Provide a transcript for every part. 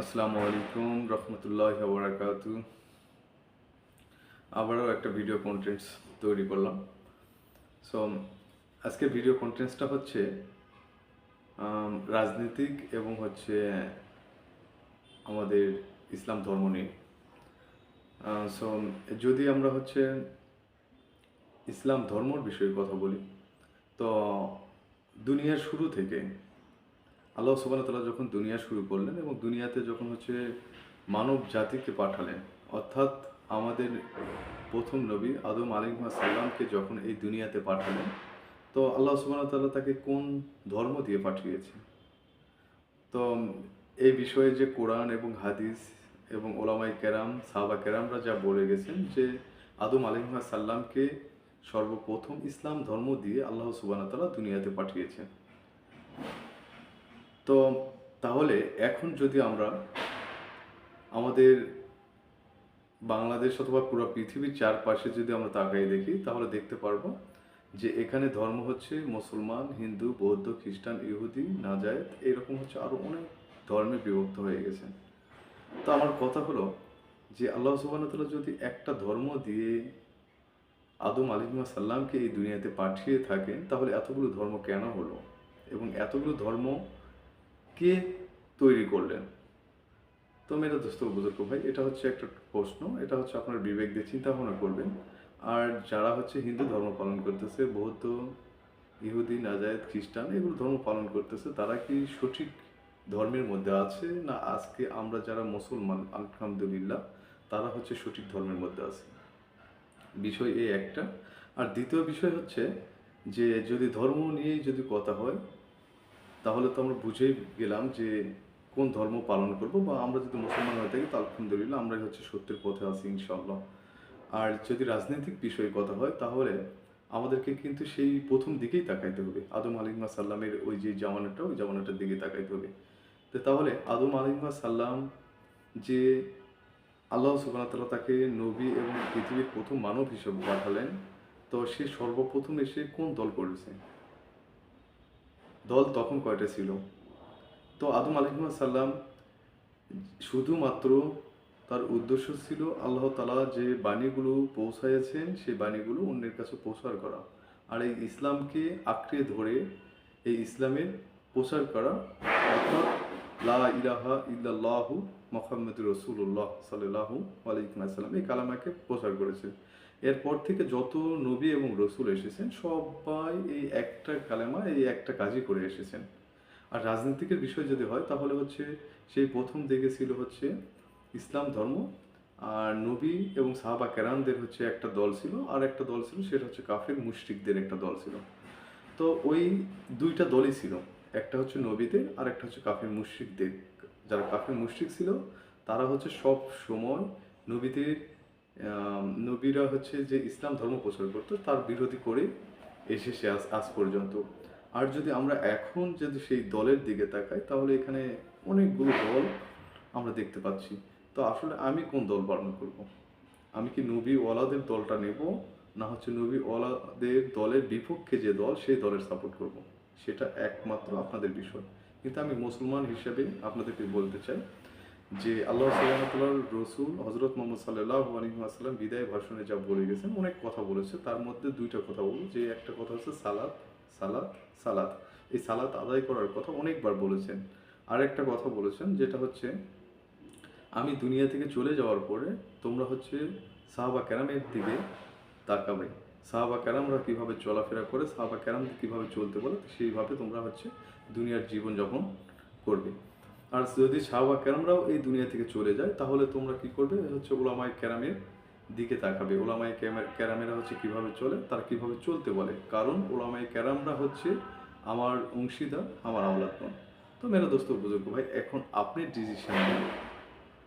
আসসালামু আলাইকুম রহমতুল্লাহ বরাকাত আবারও একটা ভিডিও কন্টেন্টস তৈরি করলাম। সো আজকে ভিডিও কন্টেন্টসটা হচ্ছে রাজনীতিক এবং হচ্ছে আমাদের ইসলাম ধর্ম নিয়ে। সো যদি আমরা হচ্ছে ইসলাম ধর্মর বিষয়ে কথা বলি, তো দুনিয়ার শুরু থেকে আল্লাহ সুবাহ তালা যখন দুনিয়া শুরু করলেন এবং দুনিয়াতে যখন হচ্ছে মানব জাতিকে পাঠালেন, অর্থাৎ আমাদের প্রথম নবী আদম আলিমা সাল্লামকে যখন এই দুনিয়াতে পাঠালেন, তো আল্লাহ সুবাহ তাল্লাহ তাকে কোন ধর্ম দিয়ে পাঠিয়েছে তো এই বিষয়ে যে কোরআন এবং হাদিস এবং ওলামাই কেরাম, সাহাবা কেরামরা যা বলে গেছেন যে আদম আলিমা সাল্লামকে সর্বপ্রথম ইসলাম ধর্ম দিয়ে আল্লাহ সুবাহ তালা দুনিয়াতে পাঠিয়েছেন। তো তাহলে এখন যদি আমরা আমাদের বাংলাদেশ অথবা পুরো পৃথিবীর চারপাশে যদি আমরা তাকাই দেখি, তাহলে দেখতে পারব যে এখানে ধর্ম হচ্ছে মুসলমান, হিন্দু, বৌদ্ধ, খ্রিস্টান, ইহুদি, নাজায়েত, এরকম হচ্ছে আরও অনেক ধর্মে বিভক্ত হয়ে গেছে। তো আমার কথা হলো যে আল্লাহ সুবাহতাল্লাহ যদি একটা ধর্ম দিয়ে আদম আলিমা সাল্লামকে এই দুনিয়াতে পাঠিয়ে থাকেন, তাহলে এতগুলো ধর্ম কেন হলো? এবং এতগুলো ধর্ম কে তৈরি করলেন? তো মেরা দোস্ত বুজুর্গ ভাই, এটা হচ্ছে একটা প্রশ্ন, এটা হচ্ছে আপনার বিবেক দিয়ে চিন্তা ভাবনা করবেন। আর যারা হচ্ছে হিন্দু ধর্ম পালন করতেছে, বৌদ্ধ, ইহুদি, নাজায়েত, খ্রিস্টান, এগুলো ধর্ম পালন করতেছে, তারা কি সঠিক ধর্মের মধ্যে আছে? না আজকে আমরা যারা মুসলমান, আলহামদুলিল্লাহ, তারা হচ্ছে সঠিক ধর্মের মধ্যে আছে? বিষয় এই একটা। আর দ্বিতীয় বিষয় হচ্ছে যে যদি ধর্ম নিয়েই যদি কথা হয় তাহলে তো আমরা বুঝেই গেলাম যে কোন ধর্ম পালন করব বা আমরা যদি মুসলমান হয়ে থাকি তো আলহামদুলিল্লাহ আমরাই হচ্ছে সত্যের পথে আছি ইনশাল্লাহ আর যদি রাজনৈতিক বিষয়ে কথা হয়, তাহলে আমাদেরকে কিন্তু সেই প্রথম দিকেই তাকাইতে হবে। আদম আলিমা সাল্লামের ওই যে জামানাটা, ওই জামানাটার দিকে তাকাইতে হবে। তো তাহলে আদম আলিমা সাল্লাম যে আল্লাহ সুবাহতাল্লাহ তাকে নবী এবং পৃথিবীর প্রথম মানব হিসেবে পাঠালেন, তো সে সর্বপ্রথম এসে কোন দল করেছে? দল তখন কয়টা ছিল? তো আদম আলহিমা সাল্লাম শুধুমাত্র তার উদ্দেশ্য ছিল আল্লাহ তালা যে বাণীগুলো পৌঁছাইয়াছেন, সেই বাণীগুলো অন্যের কাছে প্রচার করা। আর এই ইসলামকে আঁকড়ে ধরে এই ইসলামের প্রচার করা অর্থাৎ লা ইলাহা মোহাম্মদ রসুল্লাহ সাল্লাহু আলাইকুম আসসালাম এই কালামাকে প্রচার করেছেন। এরপর থেকে যত নবী এবং রসুল এসেছেন, সবাই এই একটা কালেমা, এই একটা কাজই করে এসেছেন। আর রাজনীতিকের বিষয় যদি হয়, তাহলে হচ্ছে সেই প্রথম দিকে ছিল হচ্ছে ইসলাম ধর্ম, আর নবী এবং সাহাবা কেরানদের হচ্ছে একটা দল ছিল, আর একটা দল ছিল সেটা হচ্ছে কাফের মুশরিকদের একটা দল ছিল। তো ওই দুইটা দলই ছিল, একটা হচ্ছে নবীদের আর একটা হচ্ছে কাফের মুশরিকদের। যারা কাফের মুশরিক ছিল, তারা হচ্ছে সব সময় নবীদের নবীরা হচ্ছে যে ইসলাম ধর্ম প্রচার করতো, তার বিরোধী করে এসেছে আজ আজ পর্যন্ত আর যদি আমরা এখন যদি সেই দলের দিকে তাকাই, তাহলে এখানে অনেকগুলো দল আমরা দেখতে পাচ্ছি তো আসলে আমি কোন দল পালন করব। আমি কি নবী ওয়ালাদের দলটা নেব, না হচ্ছে নবী ওয়ালাদের দলের বিপক্ষে যে দল, সেই দলের সাপোর্ট করব। সেটা একমাত্র আপনাদের বিষয় কিন্তু আমি মুসলমান হিসেবে আপনাদেরকে বলতে চাই যে আল্লাহ সাল্লাহ রসুল হজরত মোহাম্মদ সাল্লাহ আলহিহাসাল্লাম বিদায় ভাষণে যা বলে গেছেন, অনেক কথা বলেছে। তার মধ্যে দুইটা কথা বলব। যে একটা কথা হচ্ছে সালাত সালাত সালাত। এই সালাত আদায় করার কথা অনেকবার বলেছেন। আর একটা কথা বলেছেন, যেটা হচ্ছে আমি দুনিয়া থেকে চলে যাওয়ার পরে তোমরা হচ্ছে সাহাবা ক্যারামের দিকে তাকাবে। সাহাবা ক্যারামরা কীভাবে চলাফেরা করে, সাহাবা ক্যারাম কীভাবে চলতে বলে, সেইভাবে তোমরা হচ্ছে দুনিয়ার জীবন যাপন করবে। আর যদি সাহাবা ক্যারামরাও এই দুনিয়া থেকে চলে যায়, তাহলে তোমরা কি করবে? হচ্ছে ওলামাই ক্যারামের দিকে তাকাবে। ওলামাই ক্যামে- ক্যারামেরা হচ্ছে কীভাবে চলে? তারা কীভাবে চলতে বলে? কারণ ওলামাই ক্যারামরা হচ্ছে আমার অংশীদার, আমার আওলাদগণ। তো মেরা দোস্ত, বুজুর্গ ভাই, এখন আপনি ডিসিশন নেন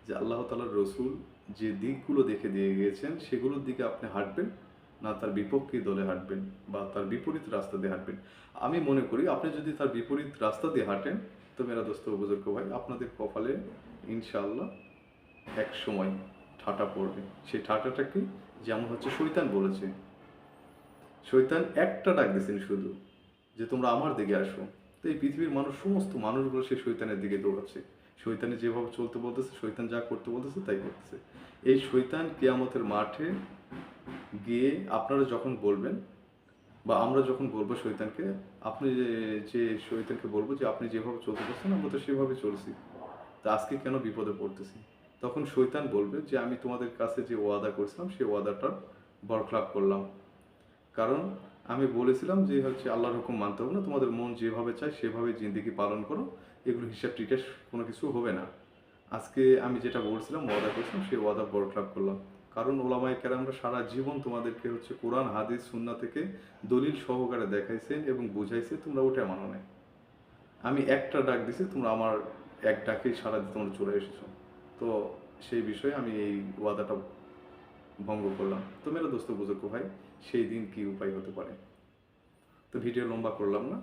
যে আল্লাহ তালার রসুল যে দিকগুলো দেখে দিয়ে গিয়েছেন, সেগুলোর দিকে আপনি হাঁটবেন না, তার বিপক্ষে দলে হাঁটবেন বা তার বিপরীত রাস্তা দিয়ে হাঁটবেন। আমি মনে করি আপনি যদি তার বিপরীত রাস্তা দিয়ে হাঁটেন, তো মেরা দোস্ত বুজুর্গ ভাই, আপনাদের কপালে ইনশাআল্লাহ এক সময় ঠাটা পড়বে। সেই ঠাটাটা কি? যেমন হচ্ছে শৈতান বলেছে। শৈতান একটা ডাক দিয়েছেন শুধু যে, তোমরা আমার দিকে আসো। তো এই পৃথিবীর মানুষ, সমস্ত মানুষগুলো সেই শৈতানের দিকে দৌড়াচ্ছে। শৈতানে যেভাবে চলতে বলতেছে, শৈতান যা করতে বলতেছে, তাই করতেছে। এই শৈতান কেয়ামতের মাঠে গিয়ে আপনারা যখন বলবেন বা আমরা যখন বলব শৈতানকে, আপনি যে- শৈতানকে বলব যে, আপনি যেভাবে চলতে পারছেন আমরা তো সেভাবে চলছি। তা আজকে কেন বিপদে পড়তেছি? তখন শৈতান বলবে যে, আমি তোমাদের কাছে যে ওয়াদা করছিলাম সেই ওয়াদাটার বরখলাপ করলাম। কারণ আমি বলেছিলাম যে, হচ্ছে আল্লাহর হুকুম মানতে হবে না, তোমাদের মন যেভাবে চায়, সেভাবে জিন্দিগি পালন করো। এগুলো হিসাব টিকাস কোনো কিছু হবে না। আজকে আমি যেটা বলছিলাম, ওয়াদা করছিলাম সেই ওয়াদা বরখলাপ করলাম। কারণ ওলামায় কেরামরা সারা জীবন তোমাদেরকে হচ্ছে কোরআন, হাদিস সুন্না থেকে দলিল সহকারে দেখাইছেন এবং বুঝাইছে, তোমরা ওটা মানো না আমি একটা ডাক দিছি, তোমরা আমার এক ডাকেই সারা তোমরা চলে এসেছ। তো সেই বিষয়ে আমি এই ওয়াদাটা ভঙ্গ করলাম। তো মেরা দোস্ত বুজুর্গ ভাই, সেই দিন কি উপায় হতে পারে? তো ভিডিও লম্বা করলাম না।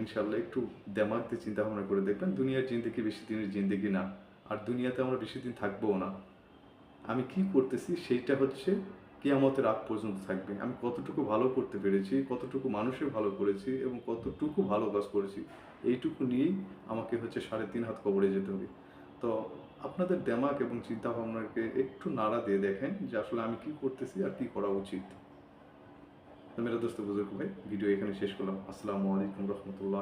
ইনশাল্লাহ একটু দেমাগ দিয়ে চিন্তা ভাবনা করে দেখবেন, দুনিয়ার জিন্দিগি বেশি দিনের জিন্দিগি না। আর দুনিয়াতে আমরা বেশি দিন থাকবোও না। আমি কি করতেছি সেইটা হচ্ছে কিয়ামতের আগ পর্যন্ত থাকবে। আমি কতটুকু ভালো করতে পেরেছি, কতটুকু মানুষের ভালো করেছি এবং কতটুকু ভালো কাজ করেছি, এইটুকু নিয়েই আমাকে হচ্ছে সাড়ে তিন হাত কবরে যেতে হবে। তো আপনাদের দেমাগ এবং চিন্তা ভাবনাকে একটু নাড়া দিয়ে দেখেন যে আসলে আমি কি করতেছি আর কি করা উচিত। তো মেরা দোস্ত বুজুর্গ ভাই, ভিডিও এখানে শেষ করলাম। আসসালামু আলাইকুম রহমতুল্লাহ।